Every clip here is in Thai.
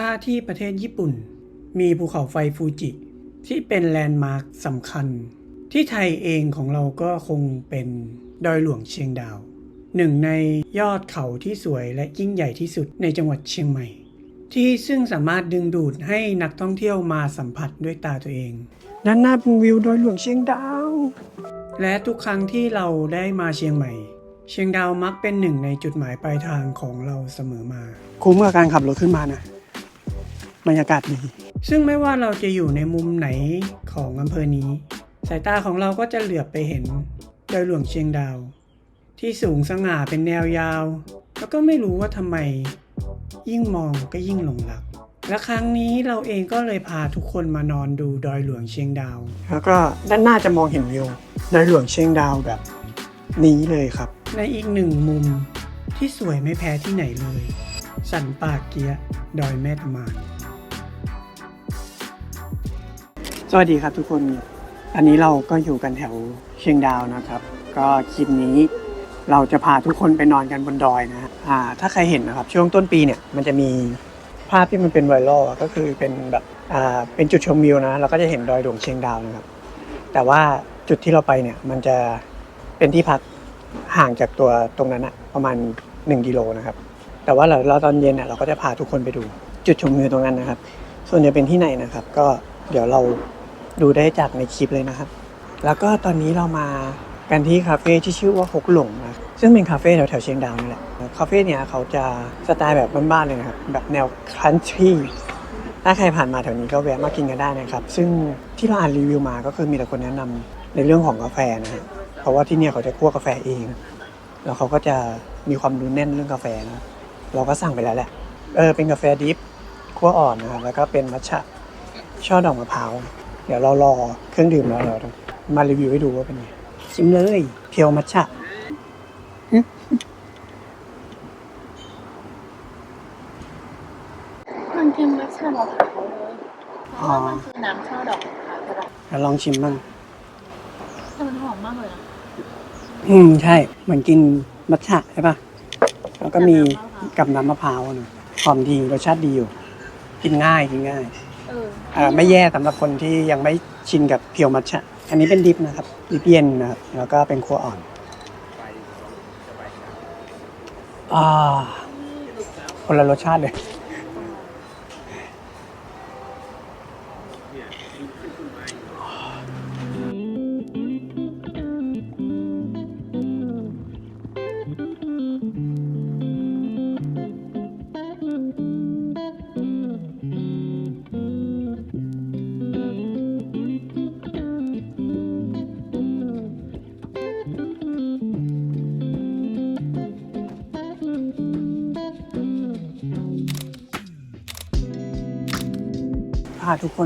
ถ้าที่ประเทศญี่ปุ่น มีภูเขาไฟฟูจิ ที่เป็นแลนด์มาร์คสำคัญ ที่ไทยเองของเราก็คงเป็นดอยหลวงเชียงดาว หนึ่งในยอดเขาที่สวยและยิ่งใหญ่ที่สุดในจังหวัดเชียงใหม่ ที่ซึ่งสามารถดึงดูดให้นักท่องเที่ยวมาสัมผัสด้วยตาตัวเอง ด้านหน้าเป็นวิวดอยหลวงเชียงดาว และทุกครั้งที่เราได้มาเชียงใหม่ เชียงดาวมักเป็นหนึ่งในจุดหมายปลายทางของเราเสมอมา คุ้มกับการขับรถขึ้นมานะ บรรยากาศดี ซึ่งไม่ว่าเราจะอยู่ในมุมไหนของอำเภอนี้ สายตาของเราก็จะเหลือบไปเห็นดอยหลวงเชียงดาว ที่สูงสง่าเป็นแนวยาว แล้วก็ไม่รู้ว่าทำไม ยิ่งมองก็ยิ่งหลงรัก และครั้งนี้เราเองก็เลยพาทุกคนมานอนดูดอยหลวงเชียงดาว แล้วก็ด้านหน้าจะมองเห็นวิวดอยหลวงเชียงดาวแบบนี้เลยครับ ในอีกหนึ่งมุมที่สวยไม่แพ้ที่ไหนเลย สันป่าเกียะดอยแม่ตะมาน สวัสดีครับทุกคน อันนี้เราก็อยู่กันแถวเชียงดาวนะครับ ก็คลิปนี้เราจะพาทุกคนไปนอนกันบนดอยนะฮะอ่าถ้าใครเห็นนะครับช่วงต้นปีเนี่ยมันจะมีภาพที่มันเป็นไวรัลอะก็คือเป็นแบบอ่าเป็นจุดชมวิวนะเราก็จะเห็นดอยหลวงเชียงดาวนะครับ แต่ว่าจุดที่เราไปเนี่ยมันจะเป็นที่พักห่างจากตัวตรงนั้นอะประมาณ1กิโลนะครับ แต่ว่าเราเราตอนเย็นเนี่ยเราก็จะพาทุกคนไปดู จุดชมวิวตรงนั้นนะครับ ส่วนจะเป็นที่ไหนนะครับ ก็เดี๋ยวเรา ดูได้จากในคลิปเลยนะครับ แล้วก็ตอนนี้เรามากันที่คาเฟ่ที่ชื่อว่าฮกหลงนะซึ่งเป็นคาเฟ่แถวแถวเชียงดาวนี่แหละคาเฟ่เนี่ยเขาจะสไตล์แบบบ้านๆเลยนะครับ แบบแนวคันทรีถ้าใครผ่านมาแถวนี้ก็แวะมากินกันได้นะครับ ซึ่งที่เราอ่านรีวิวมาก็คือมีแต่คนแนะนำในเรื่องของกาแฟนะฮะเพราะว่าที่เนี่ยเขาจะคั่วกาแฟเอง แล้วเขาก็จะมีความรู้แน่นเรื่องกาแฟนะเราก็สั่งไปแล้วแหละเออเป็นกาแฟดิฟคั่วอ่อนนะครับแล้วก็เป็นมัทฉะช่อดอกมะพร้าว เดี๋ยวเรารอเครื่องดื่มแล้วเรามารีวิวให้ดูว่าเป็นไงชิมเลยเพียวมัทฉะมันเค็มมัทฉะมะพร้าวเลยเพราะว่ามันคือน้ำช่อดอกมะพร้าวใช่ปะเดี๋ยวลองชิมบ้างแต่มันหอมมากเลยนะอืมใช่ เหมือนกินมัทฉะใช่ปะแล้วก็มีกับน้ำมะพร้าวนะหอมดีรสชาติดีอยู่ กินง่ายกินง่ายเอ่าไม่แย่สำหรับคนที่ยังไม่ชินกับเพียวมัทฉะอันนี้เป็นดิฟนะครับดิฟเย็นนะครับแล้วก็เป็นครัวอ่อนอ่าคนละรสชาติเลย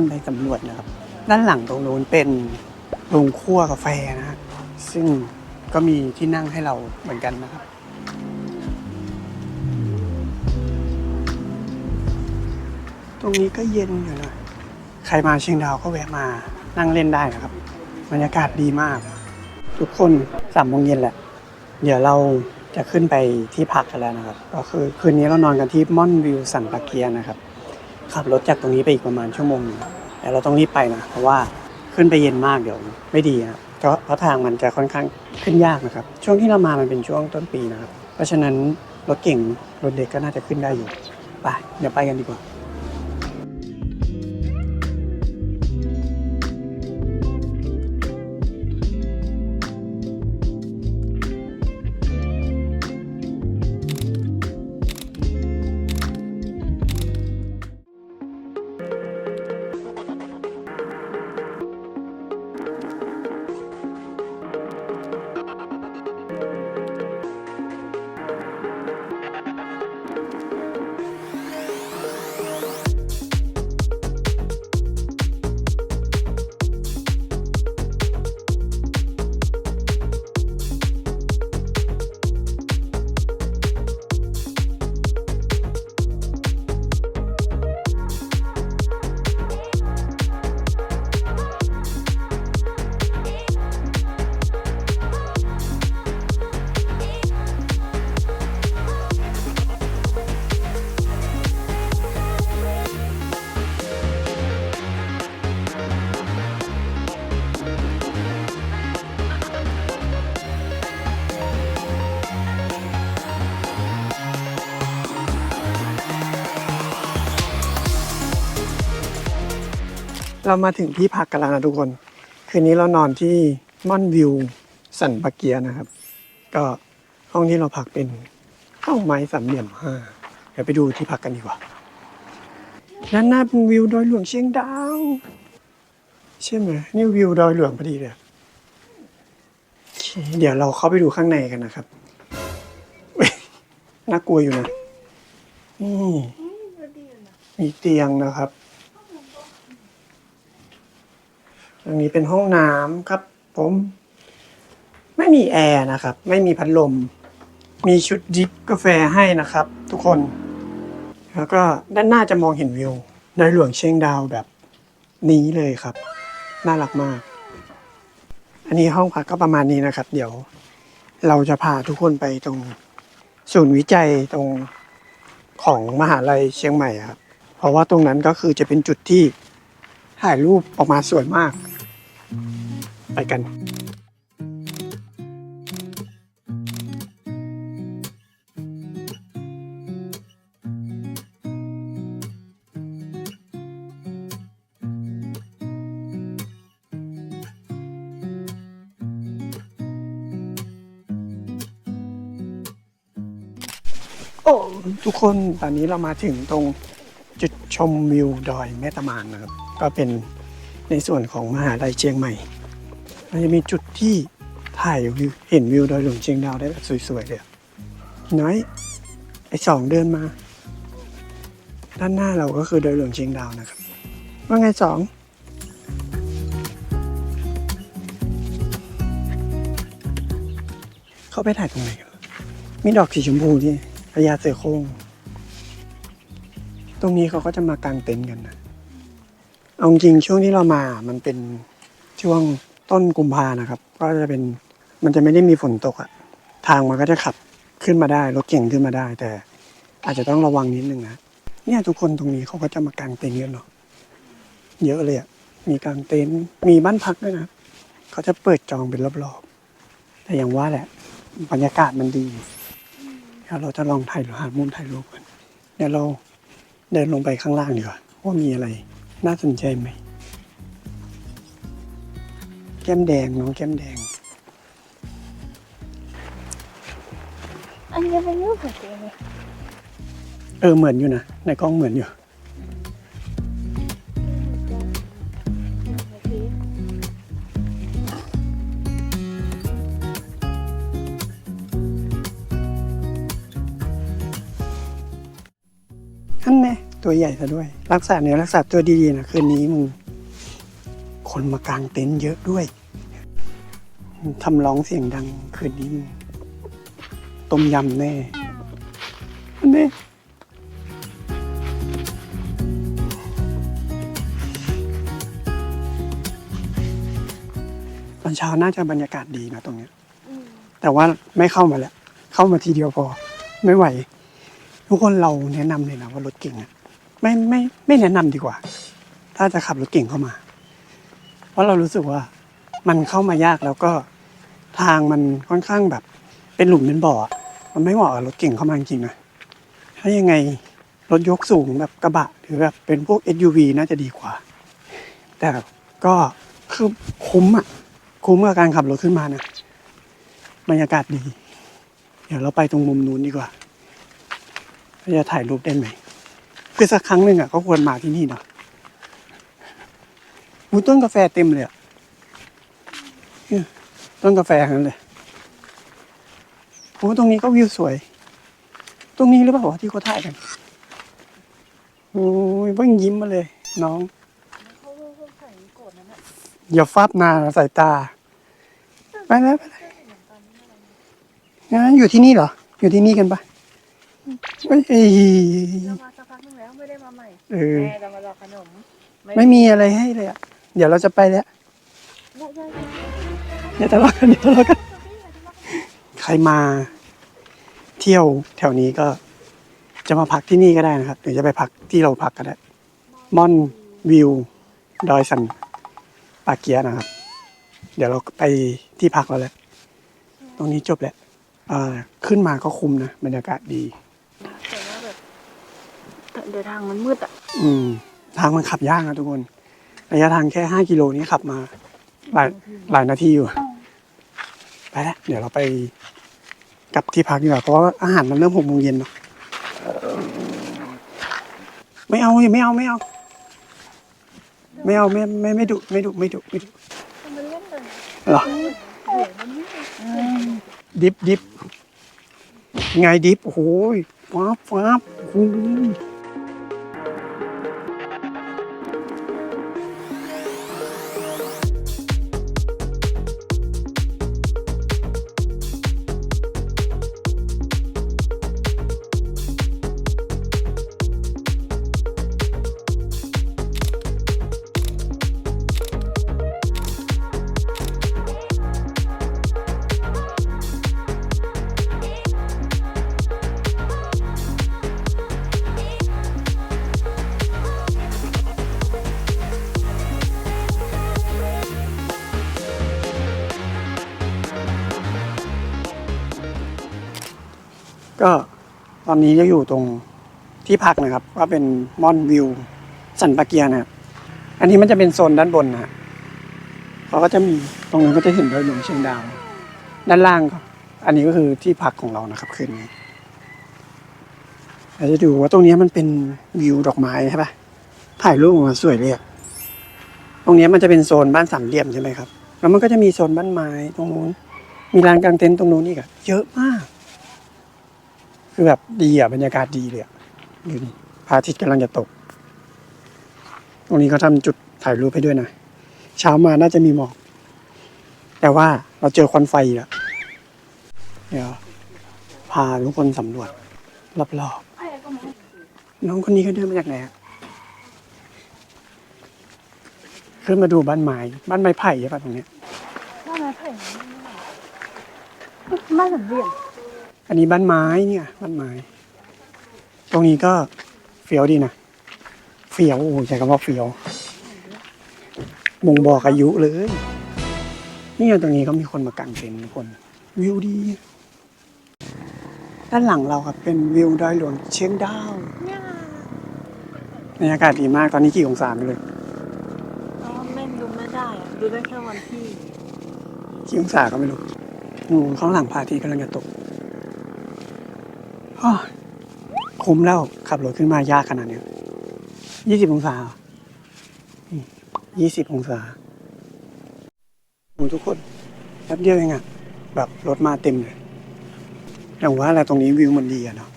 นไปสำรวจนะครับ ด้านหลังตรงนู้นเป็นโรงคั่วกาแฟนะฮะซึ่งก็มีที่นั่งให้เราเหมือนกันนะครับ ตรงนี้ก็เย็นอยู่นะใครมาเชียงดาวก็แวะมานั่งเล่นได้นะครับ บรรยากาศดีมาก ทุกคนสามโมงเย็นแหละ เดี๋ยวเราจะขึ้นไปที่พักกันแล้วนะครับ ก็คือคืนนี้เรานอนกันที่ม่อนวิวสันปาเกียนะครับ ขับรถจากตรงนี้ไปอีกประมาณชั่วโมงนึงแต่เราต้องรีบไปนะ เพราะว่าขึ้นไปเย็นมากเดี๋ยวไม่ดีครับเพราะเพราะทางมันจะค่อนข้างขึ้นยากนะครับ ช่วงที่เรามามันเป็นช่วงต้นปีนะครับ เพราะฉะนั้นรถเก่งรถเด็กก็น่าจะขึ้นได้อยู่ ไป เดี๋ยวไปกันดีกว่า เรามาถึงที่พักกันแล้วนะทุกคน คืนนี้เรานอนที่ม่อนวิวสันปะเกียนะครับ ก็ห้องที่เราพักเป็นห้องไม้สามเหลี่ยมห้าเดี๋ยวไปดูที่พักกันดีกว่า ด้านหน้าเป็นวิวดอยหลวงเชียงดาว ใช่ไหมนี่วิวดอยหลวงพอดีเลยเดี๋ยวเราเข้าไปดูข้างในกันนะครับ น่ากลัวอยู่นะนี่มีเตียงนะครับ อันนี้เป็นห้องน้ำครับ ผม ไม่มีแอร์นะครับ ไม่มีพัดลม มีชุดดริปกาแฟให้นะครับ ทุกคน แล้วก็ด้านหน้าจะมองเห็นวิวดอยหลวงเชียงดาวแบบนี้เลยครับ น่ารักมาก อันนี้ห้องพักก็ประมาณนี้นะครับ เดี๋ยวเราจะพาทุกคนไปตรงศูนย์วิจัยตรงของมหาลัยเชียงใหม่ครับ เพราะว่าตรงนั้นก็คือจะเป็นจุดที่ถ่ายรูปออกมาสวยมาก ไปกันโอ้ทุกคนตอนนี้เรามาถึงตรงจุดชมวิวดอยแม่ตะมานนะครับ ก็เป็น ในส่วนของมหาลัยเชียงใหม่ มันจะมีจุดที่ถ่ายวิวเห็นวิวดอยหลวงเชียงดาวได้แบบสวยๆเลยน้อยไอสองเดินมา ด้านหน้าเราก็คือดอยหลวงเชียงดาวนะครับ ว่าไงสองเข้าไปถ่ายตรงไหนกันมีดอกสีชมพูที่พญาเสือโคร่งตรงนี้เขาก็จะมากางเต็นท์กันนะ เอาจริงช่วงที่เรามามันเป็นช่วงต้นกุมภานะครับ ก็จะเป็นมันจะไม่ได้มีฝนตกอะทางมันก็จะขับขึ้นมาได้รถเก่งขึ้นมาได้ แต่อาจจะต้องระวังนิดนึงนะเนี่ยทุกคนตรงนี้เขาก็จะมากางเต็นท์กันเนาะเยอะเลยอะมีกางเต็นท์มีบ้านพักด้วยนะเขาจะเปิดจองเป็นรอบๆแต่อย่างว่าแหละ บรรยากาศมันดีเดี๋ยวเราจะลองถ่ายหามุมถ่ายรูปกันเดี๋ยวเราเดินลงไปข้างล่างดีกว่าว่ามีอะไร น่าสนใจไหม แก้มแดงน้องแก้มแดง อันนี้เป็นรูปของตัวเลยเออเหมือนอยู่นะ ในกล้องเหมือนอยู่ ตัวใหญ่ซะด้วย รักษาเนื้อรักษาตัวดีๆนะคืนนี้มึง คนมากางเต็นท์เยอะด้วยทำร้องเสียงดังคืนนี้มึงต้มยำแน่แน่ตอนเช้าน่าจะบรรยากาศดีนะตรงเนี้ยแต่ว่าไม่เข้ามาแล้ว เข้ามาทีเดียวพอ ไม่ไหว ทุกคนเราแนะนำเลยนะว่ารถเก่งอะ ไม่ไม่ไม่แนะนำดีกว่า ถ้าจะขับรถเก่งเข้ามา เพราะเรารู้สึกว่ามันเข้ามายากแล้วก็ทางมันค่อนข้างแบบ เป็นหลุมเป็นบ่อ มันไม่เหมาะกับรถเก่งเข้ามาจริงๆนะถ้ายังไงรถยกสูงแบบกระบะ หรือแบบเป็นพวก SUV น่าจะดีกว่า แต่ก็คือคุ้มอะ คุ้มกับการขับรถขึ้นมานะบรรยากาศดี เดี๋ยวเราไปตรงมุมนู้นดีกว่าว่าจะถ่ายรูปได้ไหม คือสักครั้งหนึ่งอะก็ควรมาที่นี่เนาะมูต้นกาแฟเต็มเลยอะต้นกาแฟทั้งนั้นเลยโอ้ตรงนี้ก็วิวสวย ตรงนี้หรือเปล่าที่เขาถ่ายกัน โอ้ยเพิ่งยิ้มมาเลย น้องเขาเขาใส่โกรธนั่นแหละอย่าฟาบนานสายตา ไปแล้วไปแล้วงั้นอยู่ที่นี่เหรอ อยู่ที่นี่กันปะ เอ้ยเรามาสักพักนึงแล้วไม่ได้มาใหม่เออแม่จะมารอขนมไม่มีอะไรให้เลยอะ เดี๋ยวเราจะไปแล้วได้ได้ได้เดี๋ยวทะเลาะกันเดี๋ยวทะเลาะกัน ใครมาเที่ยวแถวนี้ก็ จะมาพักที่นี่ก็ได้นะครับหรือจะไปพักที่เราพักก็ได้ม่อนวิว ดอยสันปาเกียนะครับ เดี๋ยวเราไปที่พักแล้วแหละตรงนี้จบแล้วอ่าขึ้นมาก็คุ้มนะ บรรยากาศดีแต่ว่าแบบ เดินทางมันมืดอะ อืม ทางมันขับยากนะทุกคน ระยะทางแค่ห้ากิโลนี้ขับมา หลายหลายนาทีอยู่ ไปแล้วเดี๋ยวเราไปกลับที่พักดีกว่าเพราะว่าอาหารมันเริ่มหกโมงเย็นเนาะไม่เอาอย่าไม่เอาไม่เอา ไม่เอาไม่ไม่ไม่ดุไม่ดุไม่ดุไม่ดุมันเล่นเลยเหรอดิฟดิฟไงดิฟโอ้โหฟ้าบฟ้าบโอ้โอนนี้จะอยู่ตรงที่พักนะครับก็เป็นมอนวิว สันปะเกียนะครับอันนี้มันจะเป็นโซนด้านบนนะเขาก็จะมีตรงนั้นก็จะเห็นดอยหลวงเชียงดาวด้านล่างก็อันนี้ก็คือที่พักของเรานะครับคืนนี้เราจะดูว่าตรงนี้มันเป็นวิวดอกไม้ใช่ปะถ่ายรูปออกมาสวยเลยอะตรงนี้มันจะเป็นโซนบ้านสามเหลี่ยมใช่ไหมครับ แล้วมันก็จะมีโซนบ้านไม้ตรงนู้น มีลานกลางเต็นท์ตรงนู้นอีกอะเยอะมาก คือแบบดีอะบรรยากาศดีเลยอะดูนี่พระอาทิตย์กำลังจะตก ตรงนี้เขาทำจุดถ่ายรูปให้ด้วยนะ เช้ามาน่าจะมีหมอก แต่ว่าเราเจอควันไฟอีกแล้วเดี๋ยวพาทุกคนสำรวจรอบๆน้องคนนี้เขาเดินมาจากไหนขึ้นมาดูบ้านไม้บ้านไม้ไผ่ใช่ป่ะตรงเนี้ยบ้านไม้ไผ่บ้านสามเหลี่ยม อันนี้บ้านไม้เนี่ยบ้านไม้ ตรงนี้ก็เฟี้ยวดีนะเฟี้ยวโอ้โหใช้คำว่าเฟี้ยวบ่งบอกอายุเลยเนี่ยตรงนี้ก็มีคนมากางเต็นท์ทุกคน วิวดี ด้านหลังเราครับเป็นวิวดอยหลวงเชียงดาวบรรยากาศดีมากตอนนี้กี่องศาไม่เลยอ๋อแม่ดูไม่ได้อะดูได้แค่วันที่กี่องศาก็ไม่รู้นูนข้างหลังพระอาทิตย์กำลังจะตกอ้อ คุ้มแล้วขับรถขึ้นมายากขนาดเนี้ยยี่สิบองศายี่สิบองศาทุกคนแป๊บเดียวเองอะแบบรถมาเต็มเลยอย่างว่าอะไรตรงนี้วิวมันดีอะเนาะ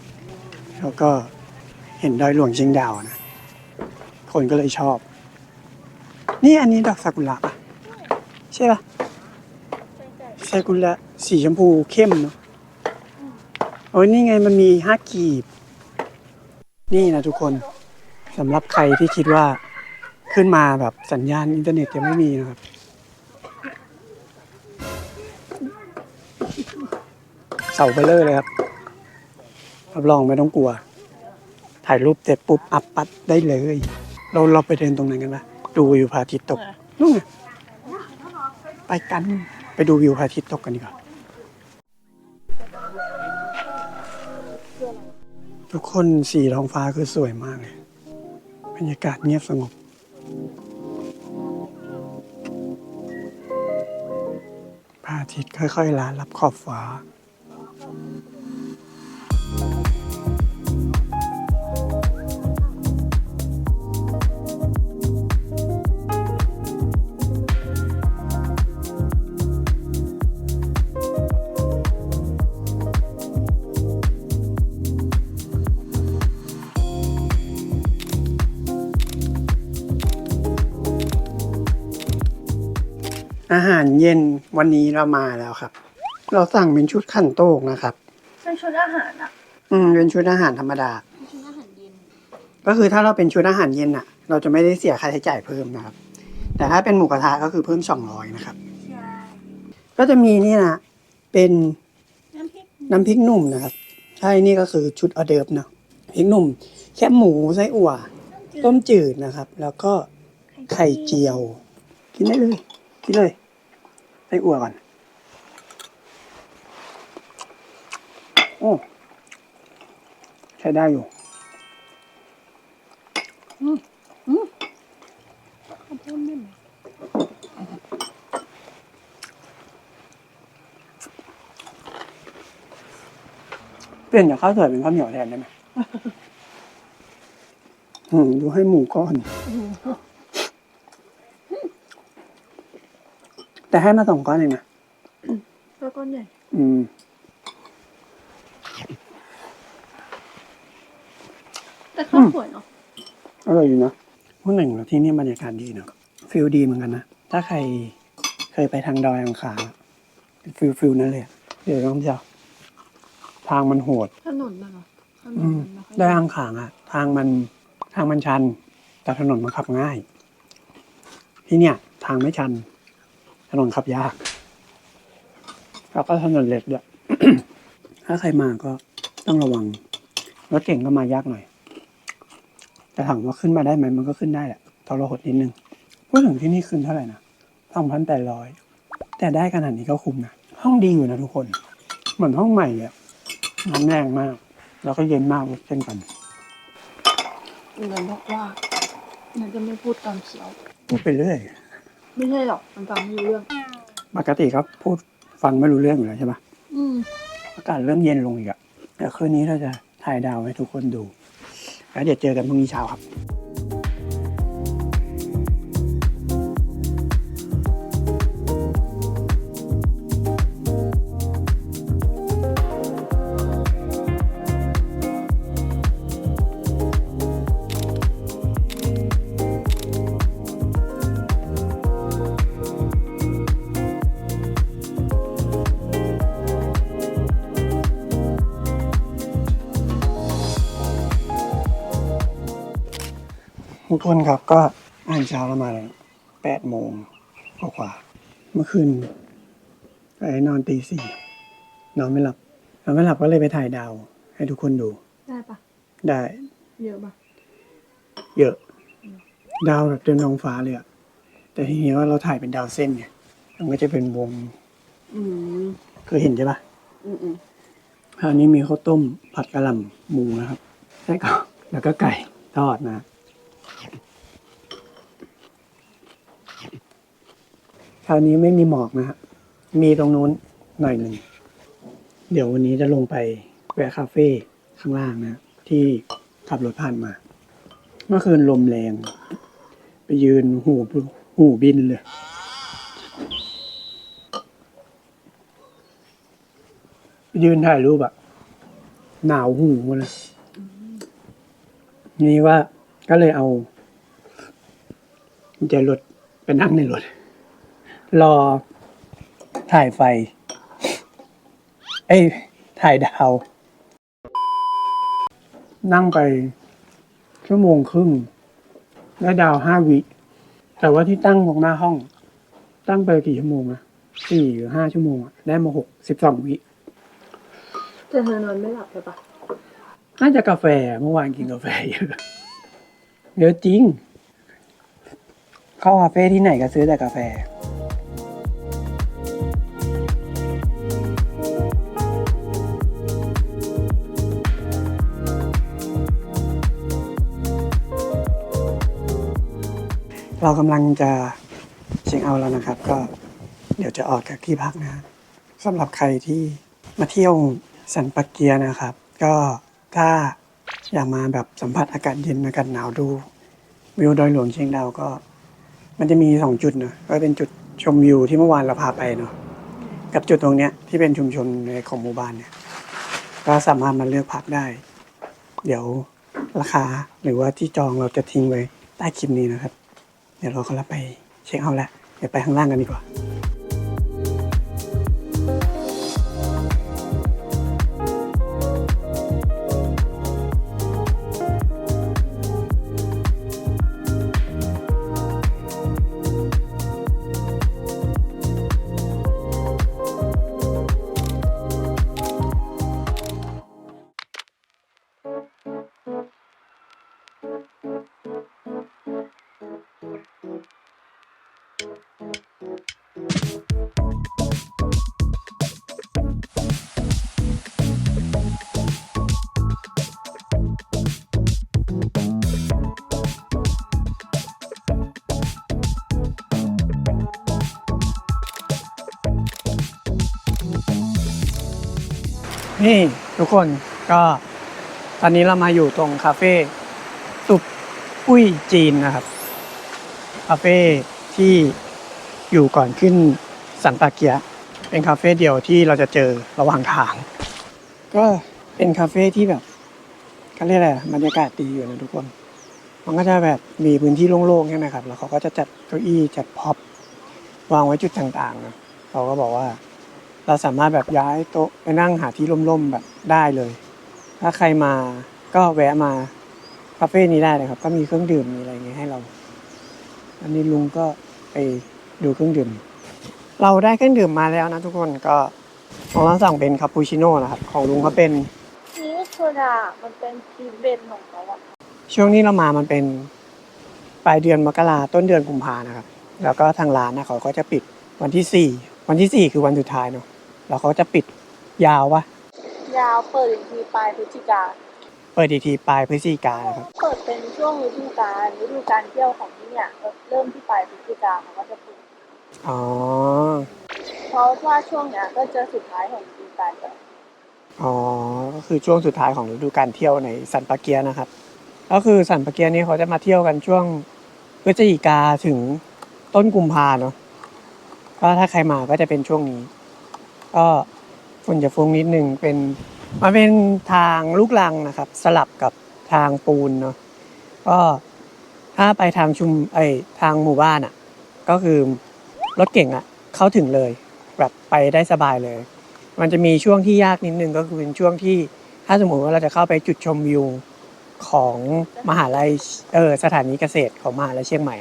แล้วก็เห็นดอยหลวงเชียงดาวนะ คนก็เลยชอบ นี่อันนี้ดอกซากุระปะใช่ปะซากุระสีชมพูเข้มเนาะ โอ้ยนี่ไงมันมีห้ากีบ นี่นะทุกคนสำหรับใครที่คิดว่าขึ้นมาแบบสัญญาณอินเทอร์เน็ตยังไม่มีนะครับ เสาเบลเลอร์เลยครับรับรองไม่ต้องกลัว ถ่ายรูปเสร็จปุ๊บ อัพปัดได้เลย เราเราไปเดินตรงนั้นกันปะดูวิวพระอาทิตย์ตกนู่นไงไปกันไปดูวิวพระอาทิตย์ตกกันดีกว่า ทุกคนสีท้องฟ้าคือสวยมากเลยบรรยากาศเงียบสงบ พระอาทิตย์ค่อยๆลารับขอบฟ้า อาหารเย็นวันนี้เรามาแล้วครับ เราสั่งเป็นชุดขันโตกนะครับ เป็นชุดอาหารอะ อืมเป็นชุดอาหารธรรมดา เป็นชุดอาหารเย็น ก็คือถ้าเราเป็นชุดอาหารเย็นอะ เราจะไม่ได้เสียค่าใช้จ่ายเพิ่มนะครับ แต่ถ้าเป็นหมูกระทะก็คือเพิ่มสองร้อยนะครับ ใช่ ก็จะมีนี่นะเป็นน้ำพริกน้ำพริกหนุ่มนะครับ ใช่ นี่ก็คือชุดออเดิร์ฟเนาะพริกหนุ่ม แคบหมูไส้อั่ว ต้มจืดนะครับ แล้วก็ไข่เจียว กินได้เลย กินเลยไส้อั่วก่อน โอ้ ใช้ได้อยู่ข้าวโพเพิ่มได้ไหมเปลี่ยนจากข้าวสวยเป็นข้าวเหนียวแทนได้ไหม อืมดูให้หมูก้อน แต่ให้มาสองก้อนเองนะแล้วก็เนี่ยอืม แต่ข้าวสวยเนาะอร่อยอยู่นะพูดหนึ่งแล้วที่นี่บรรยากาศดีเนอะฟิลดีเหมือนกันนะ ถ้าใครเคยไปทางดอยอังคารอะฟิลฟิลนั่นเลยอะเดี๋ยวต้องเจ้าทางมันโหด ถนนน่ะเนาะถนนอืมมันไม่ค่อยดอยอังขางอะทางมันทางมันชัน แต่ถนนมันขับง่าย ที่เนี่ย ทางไม่ชัน ถนนขับยาก แล้วก็ถนนเล็กด้วย ถ้าใครมาก็ต้องระวัง รถเก่งก็มายากหน่อย แต่ถามว่าขึ้นมาได้ไหมมันก็ขึ้นได้แหละทรหดนิดนึง พูดถึงที่นี่ขึ้นเท่าไหร่นะสองพันแปดร้อย แต่ได้ขนาดนี้ก็คุ้มนะ ห้องดีอยู่นะทุกคน เหมือนห้องใหม่เลยอะน้ำแรงมาก แล้วก็เย็นมากเช่นกันเหมือนบอกว่ามันจะไม่พูดตอนเขียว พูดไปเรื่อย ไม่ใช่หรอกมันฟังไม่รู้เรื่อง ปกติครับพูดฟังไม่รู้เรื่องอยู่แล้วใช่ปะอืมอากาศเริ่มเย็นลงอีกอะเดี๋ยวคืนนี้เราจะถ่ายดาวให้ทุกคนดู แล้วเดี๋ยวเจอกันพรุ่งนี้เช้าครับ คนครับก็อ่านเช้าประมาณแปดโมงกว่าๆเมื่อคืนไปนอนตีสี่นอนไม่หลับนอนไม่หลับก็เลยไปถ่ายดาว ให้ทุกคนดู ได้ปะได้เยอะปะเยอะ ดาวแบบเต็มท้องฟ้าเลยอะแต่ทีนี้ว่าเราถ่ายเป็นดาวเส้นไงมันก็จะเป็นวงอืมเคยเห็นใช่ปะอืมอืมคราวนี้มีข้าวต้มผัดกะหล่ำหมูนะครับใช่ครับแล้วก็ไก่ทอดนะ คราวนี้ไม่มีหมอกนะฮะ มีตรงนู้นหน่อยหนึ่ง เดี๋ยววันนี้จะลงไปแวะคาเฟ่ข้างล่างนะ ที่ขับรถผ่านมา เมื่อคืนลมแรง ไปยืนหูหูบินเลย ยืนถ่ายรูปอะหนาวหูเลยนี่ว่า ก็เลยเอากุญแจรถไปนั่งในรถ รอถ่ายไฟ เอ้ย ถ่ายดาว นั่งไป ชั่วโมงครึ่ง ได้ดาวห้าวิ แต่ว่าที่ตั้งตรงหน้าห้อง ตั้งไปกี่ชั่วโมงอะสี่หรือห้าชั่วโมงอะได้มาหกสิบสองวิแต่เธอนอนไม่หลับใช่ปะน่าจะกาแฟเมื่อวานกินกาแฟเยอะ เยอะจริง เข้าคาเฟ่ที่ไหนก็ซื้อแต่กาแฟ เรากำลังจะเช็คเอาท์แล้วนะครับ ก็เดี๋ยวจะออกจากที่พักนะสำหรับใครที่มาเที่ยวสันปะเกียนะครับ ก็ถ้า อยากมาแบบสัมผัสอากาศเย็นอากาศหนาวดูวิวดอยหลวงเชียงดาวก็ มันจะมีสองจุดเนอะก็เป็นจุดชมวิวที่เมื่อวานเราพาไปเนาะกับจุดตรงเนี้ยที่เป็นชุมชนในของหมู่บ้านเนี่ยก็สามารถมาเลือกพักได้ เดี๋ยวราคาหรือว่าที่จองเราจะทิ้งไว้ใต้คลิปนี้นะครับ เดี๋ยวเราก็รับไปเช็คเอาท์แล้วเดี๋ยวไปข้างล่างกันดีกว่า นี่ทุกคนก็ตอนนี้เรามาอยู่ตรงคาเฟ่สุปอุ้ยจีนนะครับ คาเฟ่ที่อยู่ก่อนขึ้นสันปาเกีย เป็นคาเฟ่เดียวที่เราจะเจอระหว่างทาง ก็เป็นคาเฟ่ที่แบบเขาเรียกอะไรบรรยากาศดีอยู่นะทุกคน มันก็จะแบบมีพื้นที่โล่งๆใช่ไหมครับ แล้วเขาก็จะจัดเก้าอี้จัดพ็อปวางไว้จุดต่างๆนะเขาก็บอกว่า เราสามารถแบบย้ายโต๊ะไปนั่งหาที่ร่มๆแบบได้เลย ถ้าใครมาก็แวะมาคาเฟ่นี้ได้เลยครับ ก็มีเครื่องดื่มมีอะไรอย่างเงี้ยให้เรา อันนี้ลุงก็ไปดูเครื่องดื่ม เราได้เครื่องดื่มมาแล้วนะทุกคนก็ของเราสั่งเป็นคาปูชิโน่นะครับ ของลุงเขาเป็นนี่โซดามันเป็นพีเบนของเขาอะช่วงนี้เรามามันเป็นปลายเดือนมกราต้นเดือนกุมภานะครับ แล้วก็ทางร้านนะเขาก็จะปิดวันที่สี่วันที่สี่คือวันสุดท้ายเนาะ แล้วเขาจะปิดยาววะยาวเปิดอีกทีปลายพฤศจิกาเปิดอีกทีปลายพฤศจิกานะครับเปิดเป็นช่วงฤดูกาลฤดูการเที่ยวของที่เนี่ยเริ่มที่ปลายพฤศจิกาเขาก็จะปิดอ๋อเพราะว่าช่วงเนี้ยก็จะสุดท้ายของฤดูกาลแล้วอ๋อก็คือช่วงสุดท้ายของฤดูการเที่ยวในสันปาเกียนะครับ ก็คือสันปาเกียนี่เขาจะมาเที่ยวกันช่วงพฤศจิกาถึงต้นกุมภาเนาะก็ถ้าใครมาก็จะเป็นช่วงนี้ ก็ฝนจะฟุ้งนิดนึงเป็นมันเป็นทางลูกลังนะครับ สลับกับทางปูนเนาะก็ถ้าไปทางชุมไอทางหมู่บ้านอะ ก็คือรถเก่งอะ เข้าถึงเลย แบบไปได้สบายเลย มันจะมีช่วงที่ยากนิดนึงก็คือเป็นช่วงที่ถ้าสมมติว่าเราจะเข้าไปจุดชมวิวของมหาลัยเออสถานีเกษตรของมหาลัยเชียงใหม่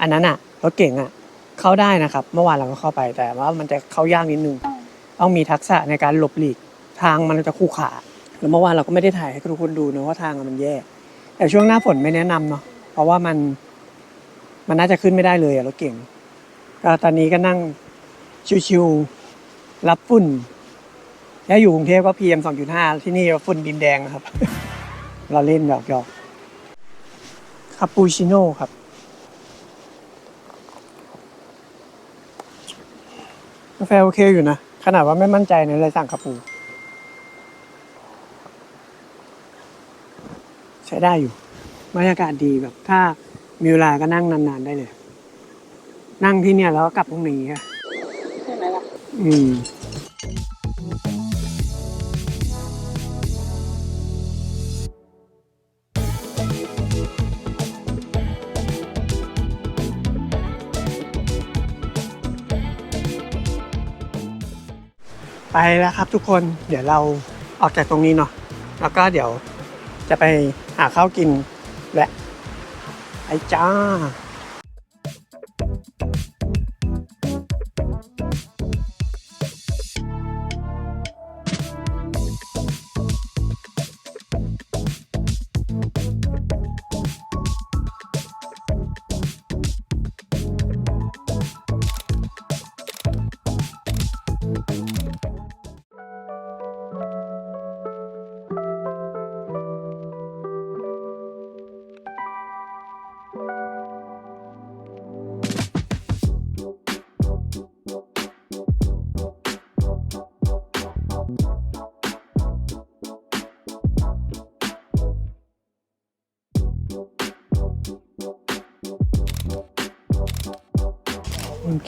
อันนั้นอะรถเก่งอะ เข้าได้นะครับ เมื่อวานเราก็เข้าไปแต่ว่ามันจะเข้ายากนิดนึง ต้องมีทักษะในการหลบหลีกทางมันจะคู่ขาแล้วเมื่อวานเราก็ไม่ได้ถ่ายให้ทุกคนดูนะว่าทางมันแย่ แต่ช่วงหน้าฝนไม่แนะนำเนาะเพราะว่ามันมันน่าจะขึ้นไม่ได้เลยอะรถเก่งก็ตอนนี้ก็นั่งชิวๆรับฝุ่นถ้าอยู่กรุงเทพก็ PM 2.5ที่นี่ฝุ่นดินแดงนะครับ เราเล่นหยอกหยอกคาปูชิโน่ครับ กาแฟโอเคอยู่นะ ขนาดว่าไม่มั่นใจเนี่ยเลยสั่งคาปู ใช้ได้อยู่บรรยากาศดีแบบ ถ้ามีเวลาก็นั่งนานๆได้เลย นั่งที่เนี่ยแล้วก็กลับพรุ่งนี้ค่ะใช่ไหมล่ะ อืม ไปแล้วครับทุกคนเดี๋ยวเราออกจากตรงนี้เนาะแล้วก็เดี๋ยวจะไปหาข้าวกินและไปจ้า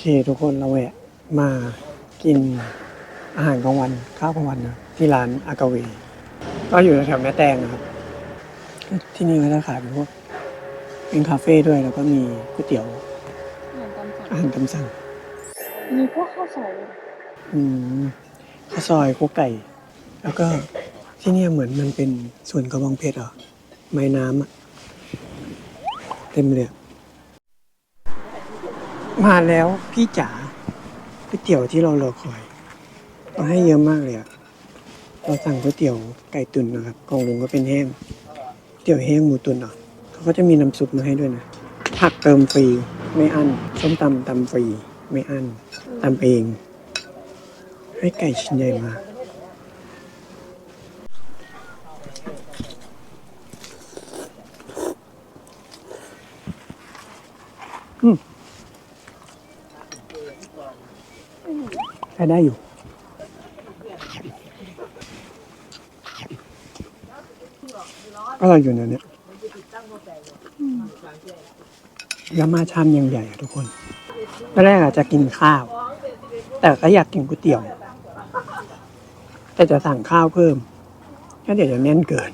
เคทุกคนเราแวะมากินอาหารกลางวันข้าวกลางวันนะที่ร้านอากาเวก็อยู่แถวๆแม่แตงนะครับ ที่นี่ก็จะขายเป็นพวกเป็นคาเฟ่ด้วยแล้วก็มีก๋วยเตี๋ยวเหมือนกันค่ะอาหารตามสั่ง มีพวกข้าวซอยด้วยนะอืมข้าวซอยคั่วไก่ แล้วก็ที่เนี่ยเหมือนมันเป็นสวนกระบองเพชรเหรอไม้น้ำอะเต็มเลยอะ มาแล้วพี่จ๋าก๋วยเตี๋ยวที่เรารอคอยเราให้เยอะมากเลยอะเราสั่งก๋วยเตี๋ยวไก่ตุ๋นนะครับของลุงก็เป็นแห้งเตี๋ยวแห้งหมูตุ๋นเหรอเขาก็จะมีน้ำซุปมาให้ด้วยนะผักเติมฟรีไม่อั้นส้มตำตำฟรีไม่อั้นตำเอง ให้ไก่ชิ้นใหญ่มา ใช้ได้อยู่อะไรอยู่เนี่ยเนี่ยแล้วมาชามยังใหญ่ทุกคนตอนแรกอาจจะกินข้าว แต่ก็อยากกินก๋วยเตี๋ยว แต่จะสั่งข้าวเพิ่มก็เดี๋ยวจะแน่นเกิน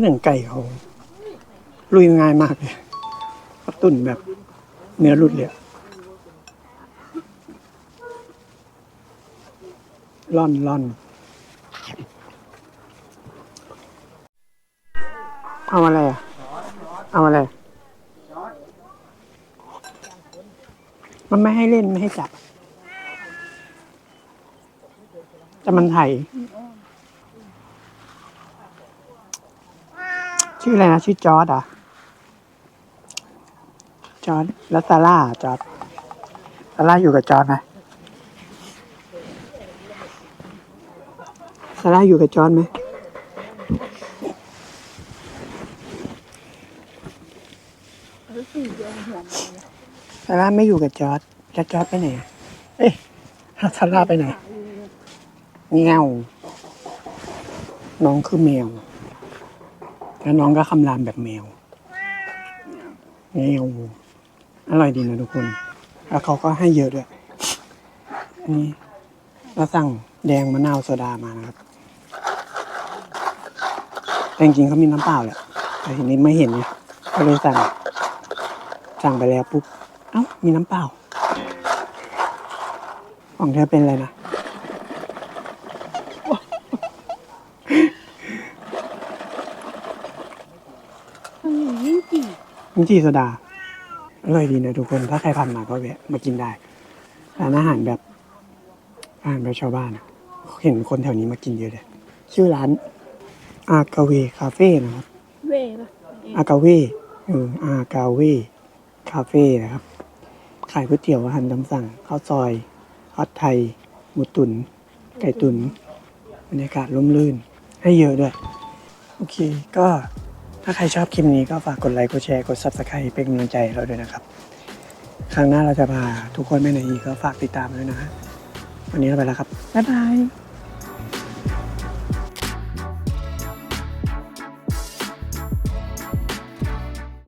ก็หนังไก่เขาลุยง่ายมากเลยเขาตุ่นแบบเนื้อหลุดเลยอะร่อนร่อนเอาอะไรอะ เอาอะไร มันไม่ให้เล่นไม่ให้จับ แต่มันไถ ชื่ออะไรนะชื่อจอร์ดอะจอร์ดแล้วซาร่าจอร์ดซาร่าอยู่กับจอร์ดไหมซาร่าอยู่กับจอร์ดไหมซาร่าไม่อยู่กับจอร์ดแล้วจอร์ดไปไหน เอ๊ะแล้วซาร่าไปไหนเงี้ยวน้องคือแมว แล้วน้องก็คำรามแบบแมวเงี้ยวอร่อยดีนะทุกคน แล้วเขาก็ให้เยอะด้วย อันนี้เราสั่งแดงมะนาวโซดามานะครับ แต่จริงๆเขามีน้ำเปล่าแหละแต่ทีนี้ไม่เห็นไงก็เลยสั่ง สั่งไปแล้วปุ๊บ เอ้า มีน้ำเปล่า ของเธอเป็นอะไรนะ มันอย่างยิ่งจี มินจีโซดา อร่อยดีนะทุกคน ถ้าใครผ่านมาก็แวะมากินได้ร้านอาหารแบบอาหารแบบชาวบ้านอะเห็นคนแถวนี้มากินเยอะเลย ชื่อร้านอากาเวคาเฟ่นะครับ เว่ปะอากาเวเอออากาเวคาเฟ่นะครับ ขายก๋วยเตี๋ยวอาหารตามสั่งข้าวซอยฮอตไทย หมูตุนไก่ตุนบรรยากาศร่มรื่น ให้เยอะด้วย โอเคก็ ถ้าใครชอบคลิปนี้ก็ฝากกดไลค์ กดแชร์ กด subscribe เป็นกำลังใจเราด้วยนะครับ ครั้งหน้าเราจะพาทุกคนไปไหนอีกก็ฝากติดตามด้วยนะฮะวันนี้เราไปแล้วครับ บ๊ายบาย